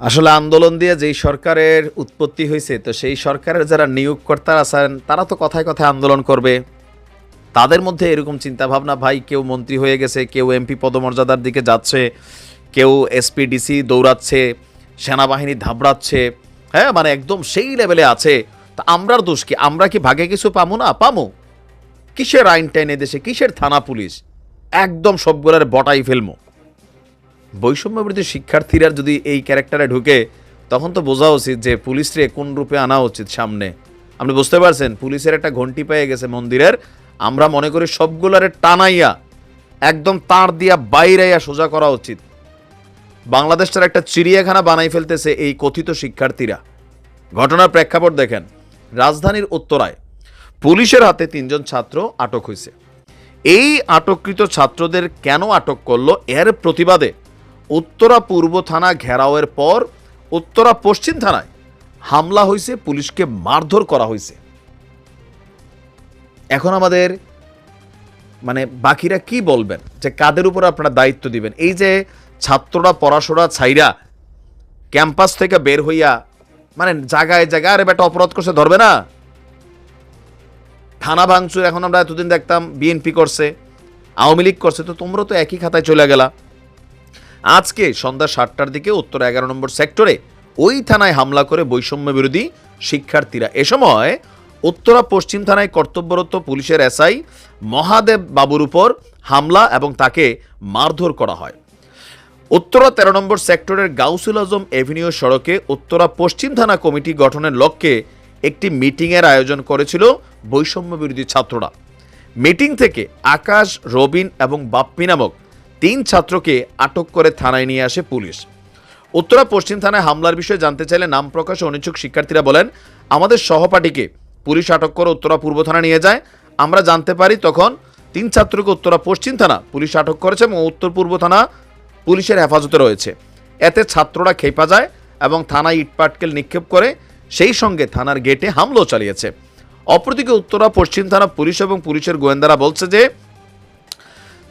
আসলে আন্দোলন দিয়ে যেই সরকারের উৎপত্তি হয়েছে, তো সেই সরকারের যারা নিয়োগকর্তা আছেন, তারা তো কথায় কথায় আন্দোলন করবে। তাদের মধ্যে এরকম চিন্তাভাবনা, ভাই, কেউ মন্ত্রী হয়ে গেছে, কেউ এমপি পদমর্যাদার দিকে যাচ্ছে, কেউ এসপিডিসি দৌড়াচ্ছে, সেনাবাহিনী ধাবড়াচ্ছে হ্যাঁ মানে একদম সেই লেভেলে আছে। তা আমরার দোষ কি? আমরা কি ভাগে কিছু পামু না? পামু। কিসের আইন টাইন এদেশে কিসের থানা পুলিশ? একদম সবগুলার বটাই ফেলমু। বৈষম্যবৃদ্ধি শিক্ষার্থীরা যদি এই ক্যারেক্টারে ঢুকে, তখন তো বোঝা উচিত যে পুলিশরে কোন রূপে আনা উচিত সামনে। আপনি বুঝতে পারছেন? পুলিশের একটা ঘন্টি পেয়ে গেছে মন্দিরের। আমরা মনে করি সবগুলারে টানাইয়া, একদম তার দিয়া বাইরাইয়া সোজা করা উচিত। বাংলাদেশটার একটা চিড়িয়াখানা বানাই ফেলতেছে এই কথিত শিক্ষার্থীরা। ঘটনার প্রেক্ষাপট দেখেন। রাজধানীর উত্তরায় পুলিশের হাতে তিনজন ছাত্র আটক হয়েছে এই আটককৃত ছাত্রদের কেন আটক করল? এর প্রতিবাদে উত্তরা পূর্ব থানা ঘেরাওয়ের পর উত্তরা পশ্চিম থানায় হামলা হয়েছে পুলিশকে মারধর করা হয়েছে এখন আমাদের মানে বাকিরা কি বলবেন? যে কাদের উপর আপনারা দায়িত্ব দিবেন? এই যে ছাত্ররা পড়াশোনা ছাইরা ক্যাম্পাস থেকে বের হইয়া মানে জায়গায় জায়গায়, আরে বেটা অপরাধ করছে, ধরবে না। থানা ভাঙচুর এখন আমরা এতদিন দেখতাম, বিএনপি করছে, আওয়ামী লীগ করছে, তো তোমরা তো একই খাতায় চলে গেলা। আজকে সন্ধ্যা সাতটার দিকে উত্তর এগারো নম্বর সেক্টরে ওই থানায় হামলা করে বৈষম্য বিরোধী শিক্ষার্থীরা। এ সময় উত্তরা পশ্চিম থানায় কর্তব্যরত পুলিশের এসআই মহাদেব বাবুর উপর হামলা এবং তাকে মারধর করা হয়। উত্তরা তেরো নম্বর সেক্টরের গাউসুল আজম এভিনিউ সড়কে উত্তরা পশ্চিম থানা কমিটি গঠনের লক্ষ্যে একটি মিটিংয়ের আয়োজন করেছিল বৈষম্য বিরোধী ছাত্ররা। মিটিং থেকে আকাশ, রবিন এবং বাপ্পি নামক তিন ছাত্রকে আটক করে থানায় নিয়ে আসে পুলিশ। উত্তরা পশ্চিম থানায় হামলার বিষয়ে জানতে চাইলে নাম প্রকাশে অনিচ্ছুক শিক্ষার্থীরা বলেন, আমাদের সহপাঠীকে পুলিশ আটক করে উত্তরা পূর্ব থানা নিয়ে যায়। আমরা জানতে পারি তখন তিন ছাত্রকে উত্তরা পশ্চিম থানা পুলিশ আটক করেছে এবং উত্তর পূর্ব থানা পুলিশের হেফাজতে রয়েছে। এতে ছাত্ররা খেপা যায় এবং থানায় ইটপাটকেল নিক্ষেপ করে সেই সঙ্গে থানার গেটে হামলাও চালিয়েছে। অপরদিকে উত্তরা পশ্চিম থানা পুলিশ এবং পুলিশের গোয়েন্দারা বলছে যে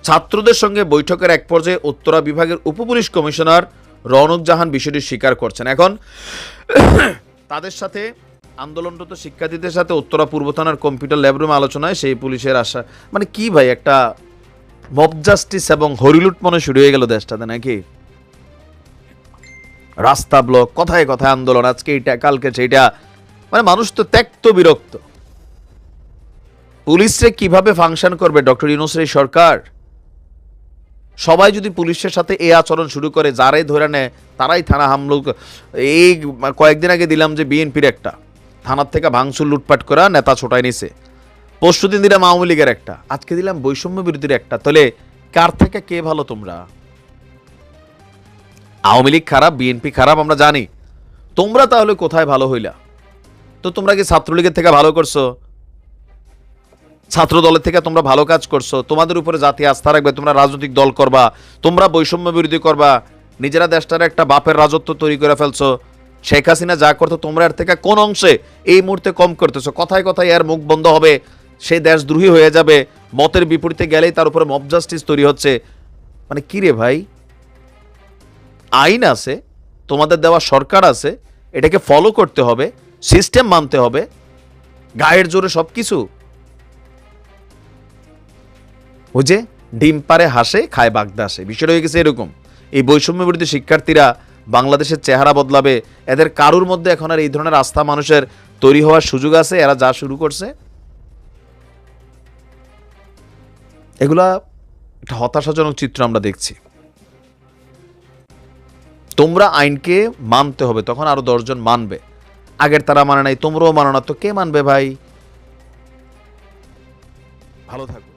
ছাত্রদের সঙ্গে বৈঠকের এক পর্যায়ে উত্তরা বিভাগের উপপুলিশ কমিশনার রৌনক জাহান বিষয়টি স্বীকার করছেন। এখন, তাদের সাথে আন্দোলনরত শিক্ষার্থীদের সাথে উত্তরা পূর্ব থানার কম্পিউটার ল্যাবরুমে আলোচনায় সেই পুলিশের আশা। মানে কি ভাই, একটা মব জাস্টিস এবং হরিলুট মনে শুরু হয়ে গেল দেশটাতে নাকি? রাস্তা ব্লক, কথায় কথায় আন্দোলন, আজকে এইটা, কালকে সেইটা। মানে মানুষ তো ত্যক্ত বিরক্ত। পুলিশে কীভাবে ফাংশন করবে ডক্টর ইউনুসের সরকার? সবাই যদি পুলিশের সাথে এই আচরণ শুরু করে, যারাই ধরে নেয়, তারাই থানা হামলো এই কয়েকদিন আগে দিলাম যে বিএনপির একটা। থানার থেকে ভাঙচুর, লুটপাট করা নেতা ছোটাই নিছে। পরশু দিন দিলাম আওয়ামী লীগের একটা। আজকে দিলাম বৈষম্য বিরোধীর একটা। তাহলে কার থেকে কে ভালো তোমরা? আওয়ামী লীগ খারাপ, বিএনপি খারাপ, আমরা জানি। তোমরা তাহলে কোথায় ভালো হইলা? তো তোমরা কি ছাত্রলীগের থেকে ভালো করছ? ছাত্র দলের থেকে তোমরা ভালো কাজ করছ, তোমাদের উপরে জাতি আস্থা রাখবে, তোমরা রাজনৈতিক দল করবা, তোমরা বৈষম্য বিরোধী করবা, নিজেরা দেশটার একটা বাপের রাজত্ব তৈরি করে ফেলছো, শেখ হাসিনা যা করতো তোমরা এর থেকে কোন অংশে এই মুহূর্তে কম করতেছো? কথায় কথায় এর মুখ বন্ধ হবে, সে দেশদ্রোহী হয়ে যাবে, মতের বিপরীতে গেলেই তার উপরে মব জাস্টিস তৈরি হচ্ছে। মানে কি রে ভাই? আইন আছে, তোমাদের দেওয়া সরকার আছে, এটাকে ফলো করতে হবে সিস্টেম মানতে হবে, গায়ের জোরে সব কিছু ও যে ডিম পারে, হাসে, খায়, বাগদা আসে বিষয়টা হয়ে গেছে এরকম। এই বৈষম্য বিরোধী শিক্ষার্থীরা বাংলাদেশের চেহারা বদলাবে, এদের কারুর মধ্যে এখন আর এই ধরনের আস্থা মানুষের তৈরি হওয়ার সুযোগ আছে? এরা যা শুরু করছে? এগুলা একটা হতাশাজনক চিত্র আমরা দেখছি। তোমরা আইনকে মানতে হবে, তখন আরও দশজন মানবে। আগের তারা মানে নাই, তোমরাও মানো না, তো কে মানবে ভাই? ভালো থাকো।